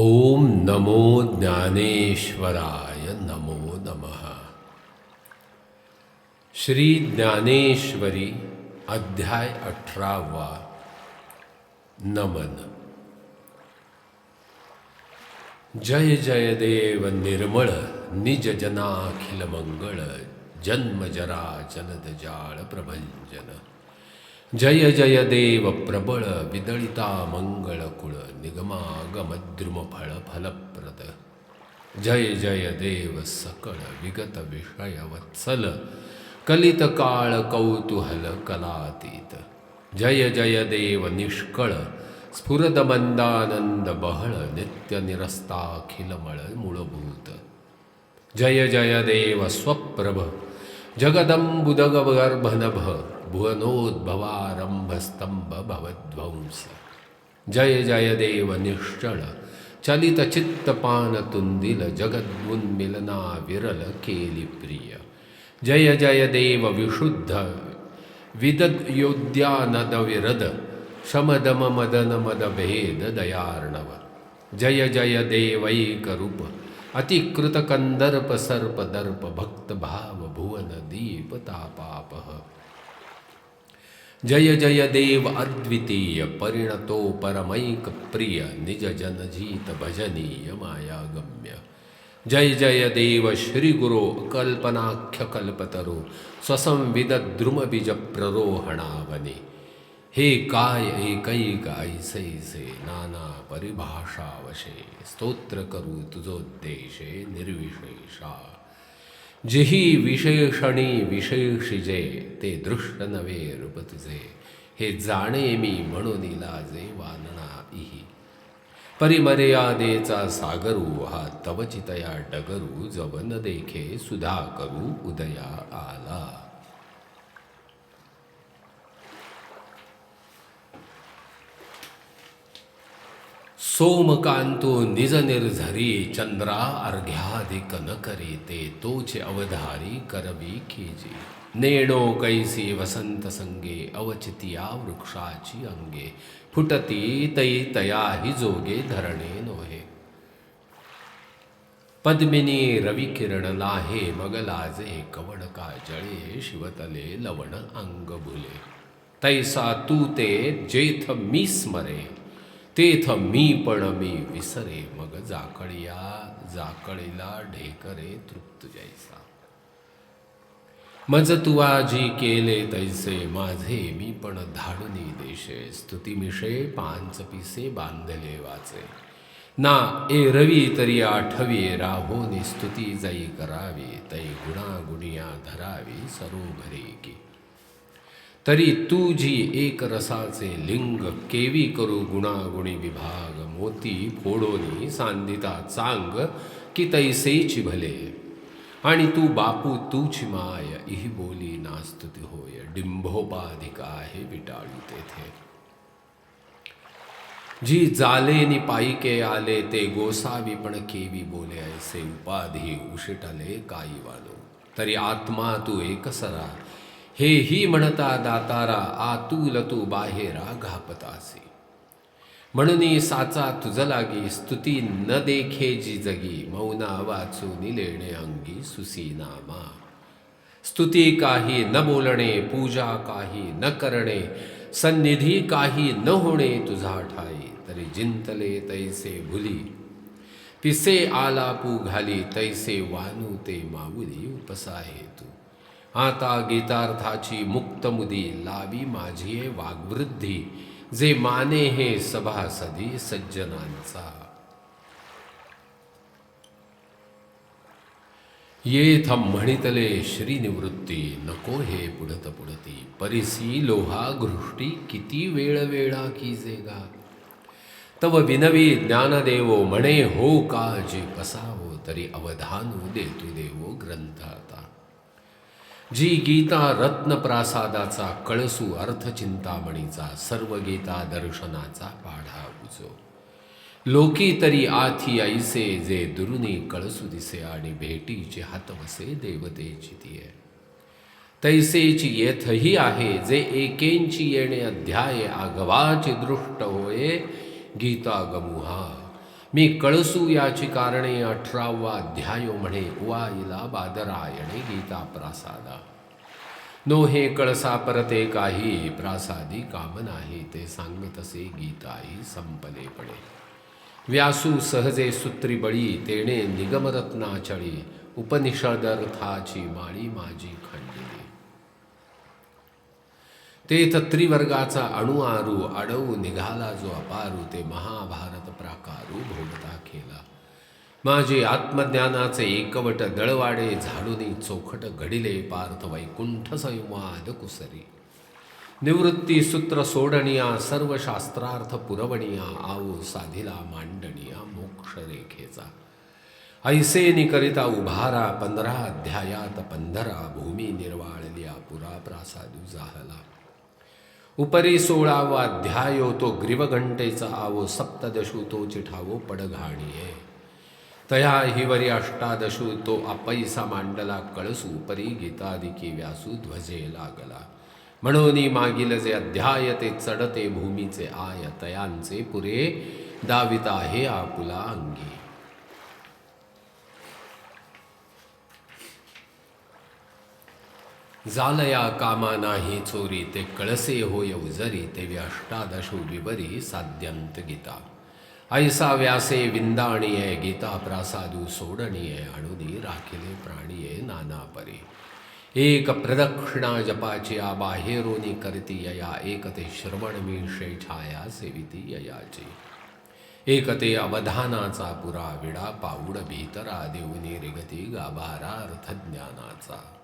ओम नमो ज्ञानेश्वराय नमो नमः। श्री ज्ञानेश्वरी अध्याय अठरावा नमन। जय जय देव निर्मळ निज जनाखिल मंगळ जन्म जरा जनद जाळ प्रभंजन। जय जय देव प्रबळ विदळिता मंगळ कुळ निगमागमद्रुम फळ फलप्रद जय जय देव सकळ विगत विषय वत्सल कलित काळ कौतूहल कलातीत. जय जय देव निष्कळ स्फुरद मंदानंद बहळ नित्य निरस्ताखिलमळ मूळभूत जय जय देव स्वप्रभ जगदंबुदगर्भनभ भुवनोद्भवारंभस्तंभ भवध्वंस जय जय देव निश्चळ चलित चित्तपान तुंदिल विरल केली प्रिय जय जय देव विशुद्ध। विदद योद्यानद विरद शमदम मदन मद भेद दयार्णव जय जय देवैकरूप। रूप अतिकृत कंदर्प सर्प दर्प भक्त भाव भुवन दीप तापाप जय जय देव अद्वितीय परिणतो परमैक प्रिय निज जनजीत भजनीय मायागम्य। जय जय देव श्री गुरो कल्पनाख्य कल्पतरो स्वसंविद द्रुमबीज प्ररोहणावने हे काय एकैक ऐसैसे नाना परिभाषावशे स्तोत्र करू तुझोद्देशे निर्विशेषा। जिही विशेषणी विशेषिजे ते दृष्ट नवे रूप तुझे। हे जाणे मी म्हणून लाजे वानना इही। परिमर्यादेचा सागरू हा तवचितया डगरू जवन देखे सुधा करू उदया आला। सोमकांतो निजनिर्झरी चंद्रा अर्घ्याधिक न करी ते तोचे अवधारी करवी खिजी नेणो कैसी वसंत संगे अवचितिया वृक्षाची अंगे। फुटती तै तया हि जोगे धरणे नोहे। पद्मिनी रविकिरण लाहे मगलाजे कवड का जळे शिवतले लवण अंग भुले तैसा तू ते जेथ मी स्मरे। तेथ मी पण मी विसरे मग जाकळिया जाकळीला ढेकरे तृप्त जैसा. मज तुवा जी केले तैसे माझे मी पण धाडुनी देशे स्तुतिमिषे पांच पिसे बांधले वाचे. ना ए रवी तरी आठवी राहोनी स्तुती जाई करावी तै गुणागुणिया धरावी सरोभरे की. तरी तू जी एक रसाचे लिंग केवी करू गुणागुणी विभाग मोती फोडोनी सांदिता चांग की तैसेची भले. आणि तू बापू तूची माय इही बोली नास्तुती होय. डिंभोपाधिका आहे विटाळी तेथे. जी जाले नि पायिके आले ते गोसावी पण केवी बोले. ऐसे उपाधी उशिटले काही वालो तरी आत्मा तू एकसरा हे ही म्हणता दातारा आतुल तू बाहेरा घापतासी म्हणून साचा तुझ लागी स्तुती न देखे जी जगी मौना वाचून लेणे अंगी सुसीनामा स्तुती काही न बोलणे पूजा काही न करणे सन्निधी काही न होणे तुझा ठाई तरी जिंतले तैसे भुली. पिसे आलापू घाली तैसे वानू ते माऊली उपसाहे तू. आता गीतार्थाची मुक्तमुदी लावी माझी वाग्वृद्धी. जे माने हे सभासदी सज्जनांचा. येथ म्हणितले श्रीनिवृत्ती नको हे पुढत पुढती. परिसी लोहा घृष्टी किती वेळ वेळा की जेगा तव विनवी ज्ञानदेवो म्हणे हो का जे पसावो तरी अवधानू देतू देवो ग्रंथ आता जी गीता रत्नप्रासादाचा कळसू अर्थचिंतामणीचा सर्व गीता दर्शनाचा पाढा उजो. लोकी तरी आथी ऐसे जे दुरुनी कळसू दिसे आणि भेटीचे हातवसे देवतेची तिये तैसेची येथही आहे जे एकेंची येणे अध्याय आगवाचे दृष्ट होये. गीता गमुहा मी कळसू याची कारणे अठरावा अध्याय म्हणे उवाईला बादरायणे गीता प्रासादा. नो हे कळसा परते काही प्रासादी काम नाही ते सांगतसे संपले संपलेपणे व्यासू सहजे सूत्री बळी तेणे निगमरत्नाचळी उपनिषदर्थाची माळी माझी खंडिली तेथ त्रिवर्गाचा अणुआरू अडवू निघाला जो अपारू ते महाभारत प्राकारू भोगता केला. माझे आत्मज्ञानाचे एकवट दळवाडे झाडूनी चोखट घडिले पार्थ वैकुंठ संवाद कुसरी. निवृत्ती सूत्र सोडणिया सर्व शास्त्रार्थ पुरवणिया आऊ साधिला मांडणिया मोक्ष रेखेचा. ऐसे निकरिता उभारा पंधरा अध्यायात पंधरा भूमी निर्वाळलिया पुरा प्रासादू जाहला. उपरी सोळावा अध्यायो तो ग्रीवघंटेचा आवो सप्तदशू तो चिठावो पडघाणीये. तया हिवरी अष्टादशू तो अपैसा मांडला कळसू परी गीतादिकी व्यासू ध्वजे लागला. म्हणून मागील जे अध्याय ते चढते भूमीचे आय तयांचे पुरे दाविता हे आपुला अंगी. जालया कामा नाही चोरी ते कळसे होय उजरी तेवी अष्टादशो विवरी साध्यंत गीता. ऐसा व्यासे विंदाणीये गीता प्रासादू सोडणीये अणुनी राखिले प्राणीये नाना परी. एक प्रदक्षिणा जपाची बाहेरोनी करती यया एक ते श्रवण मी छाया सेविती ययाची. एक ते अवधानाचा पुरा विडा पाऊड भीतरा देऊनी रिगती गाभारा अर्थज्ञानाचा.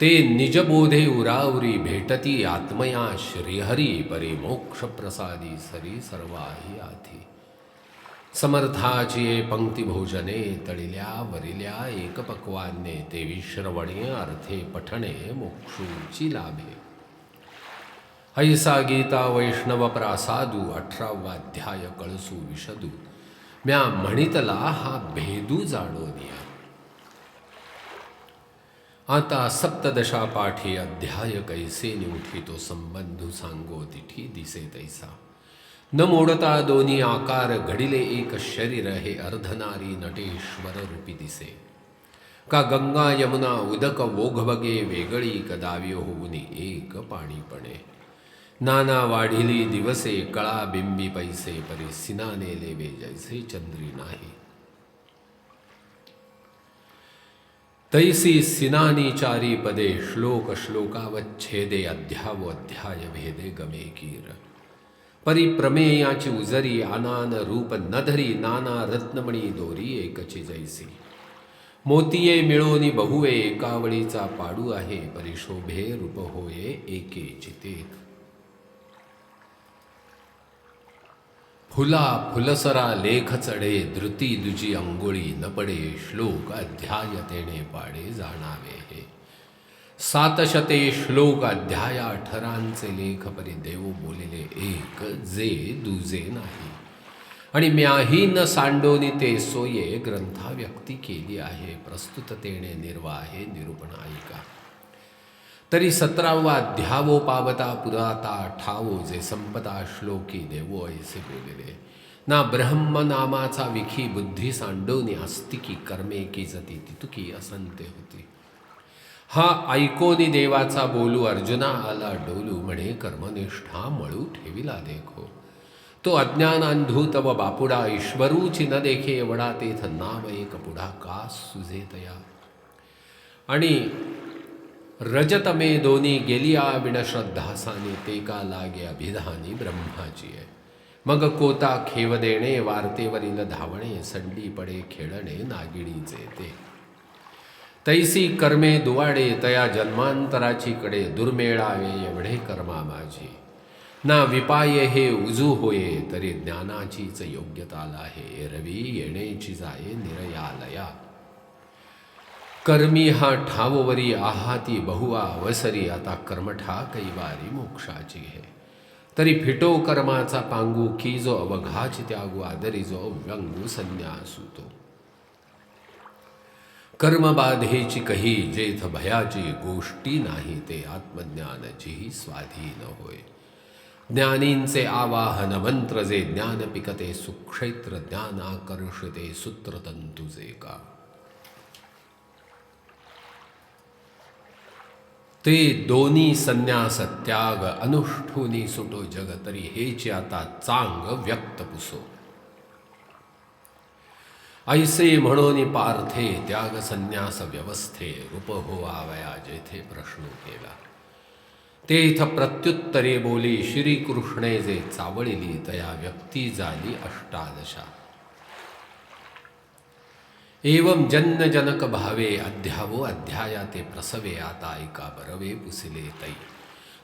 ते निजबोधे उरावरी भेटती आत्मया श्रीहरी परी मोक्ष प्रसादी सरी सर्वाही आधी। समर्थाची पंक्ती भोजने तळिल्या वरिल्या एकपक्वाने ते विश्रवणे अर्थे पठणे मोक्षूची लाभे। ऐसा गीता वैष्णव प्रासादू अठरावाध्याय कळसू विशदू। म्या म्हणितला हा भेदू जाणोनिया आता सप्तदशा पाठी अध्याय कैसे निउठी तो संबंधू सांगो तिठी दिसे तैसा। न मोडता दोन्ही आकार घडिले एक शरीर हे अर्धनारी नटेश्वर रूपी दिसे। का गंगा यमुना उदक वोघबगे वेगळी कदावी होऊनी एक पाणीपणे नाना वाढिली दिवसे कळा बिंबी पैसे परी सिनाने लेवे जैसे चंद्री नाही। तैसी सिनानी चारी पदे श्लोक श्लोकावच्छेदे अध्याव अध्याय भेदे गमे कीर। परिप्रमेयाची उजरी आनान रूप नधरी नाना रत्नमणी दोरी एकची जैसी। मोतीये मिळोनी बहुवे एकावळीचा पाडू आहे परिशोभे रूप होये एके चितेत। फुला फुलसरा लेख चढे धृती दुजी अंगोळी न पडे श्लोक अध्याय तेणे पाडे जाणावे हे. सातशते श्लोक अध्याया अठरांचे लेख परी देव बोलिले एक जे दुजे नाही. आणि म्याही न सांडोनी ते सोये ग्रंथा व्यक्ती केली आहे प्रस्तुततेने निर्वाहे निरूपणायिका तरी सतरावा ध्यावो पावता पुराता ठावो जे संपता श्लोकी देवो ऐसे बोलले. ना ब्रह्म नामाचा विखी बुद्धी सांडवणी आस्तिकी कर्मे की जती तितुकी असंते होती. हा ऐकोनी देवाचा बोलू अर्जुना आला डोलू म्हणे कर्मनिष्ठा मळू ठेविला देखो. तो अज्ञानांधू तव बापुडा ईश्वरूची न देखे एवढा तेथ नाम एक पुढा का सुजे तया आणि रजतमे दोन्ही गेलिया विणश्रद्धासानी ते का लागे अभिधानी ब्रह्माची आहे मग कोता खेव देणे वार्तेवरील धावणे संडी पडे खेळणे नागिणीचे ते तैसी कर्मे दुवाडे तया जन्मांतराची कडे दुर्मेळावे एवढे कर्मा माझी। ना विपाये हे उजू होये तरी ज्ञानाचीच योग्यताला आहे रवी येणेची जाये निरयालया। कर्मी हा ठाववरी आहाती बहुवा अवसरी आता कर्मठा कैवारी मोक्षाची हे. तरी फिटो कर्माचा पांगू की जो अवघाची त्यागू आदरी जो व्यंगू संन्यासू तो. कर्मबाधेची कही जेथ भयाची गोष्टी नाही ते आत्मज्ञानाचीही स्वाधीन होय. ज्ञानींचे आवाहन मंत्र जे ज्ञान पिकते सुक्षेत्र ज्ञानाकर्षते सूत्रतंतुजे का. ते दोन्ही संन्यास त्याग अनुष्ठुनी सुटो जग तरी हेची आता चांग व्यक्त पुसो. ऐसे म्हणून पार्थे त्याग संन्यास व्यवस्थे रूप होवावया जेथे प्रश्न केला. तेथ प्रत्युत्तरे बोली श्रीकृष्णे जे चावळिली तया व्यक्ती झाली अष्टादशा. एवं जन्नजनक भावे अध्यावो अध्याया ते प्रसवे आता ऐका बरवे पुसिले तै।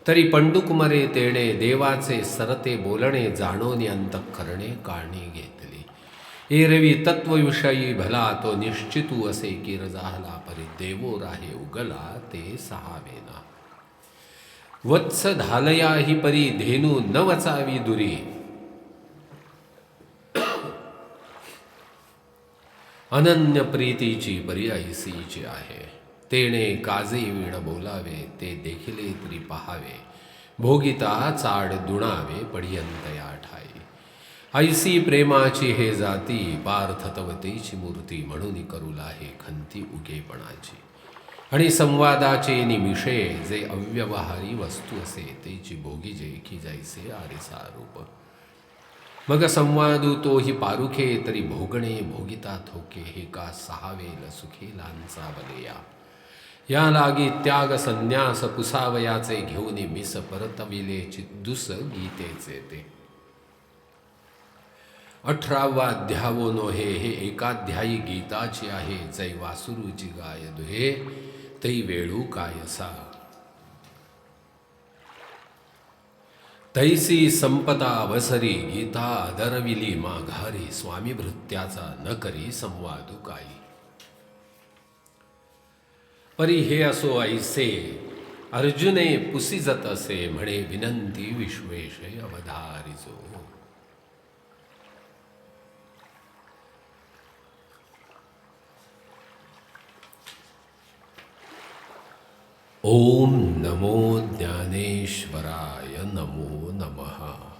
तरी पंडुकुमरे तेणे देवाचे सरते बोलणे जाणोनी अंतःकरणे काळणी घेतली। एरवी तत्वविषयी भला तो निश्चितू असे की रजाहला परी देवो राहे उगला ते सहावेना। वत्स धालया ही परी धेनू न वचावी दुरी। अनन्य प्रीतीची पर्यायसीची आहे. तेणे काजे विण बोलावे ते देखिले तरी पहावे. भोगिता चाड दुणावे पडियंतया ठाई. ऐसी प्रेमाची हे जाती पार्थतवतेची मूर्ती म्हणून करूला हे खंती उगेपणाची आणि संवादाचे निमिषे जे अव्यवहारी वस्तू असे तेची भोगी जे की जायसे आरिसा रूप. मग संवादू तोही पारुखे तरी भोगणे भोगिता थोके हे का सहावे लसुखे लांचा बलेया या लागी त्याग संन्यास पुसावयाचे घेऊन मिस परतविले चिद्दुस गीतेचे ते. अठरावा अध्यावो नोहे हे एकाध्यायी गीताची आहे जै वासुरूची गाय दुहे तै वेळू कायसा. तैसी संपदा अवसरी गीता दरविली माघारी स्वामी भृत्याचा न करी संवादू काही परी हे असो ऐसे अर्जुने पुसिजत असे म्हणे विनंती विश्वेश अवधारिजो। ओम नमो ज्ञानेश्वराय नमो नमः।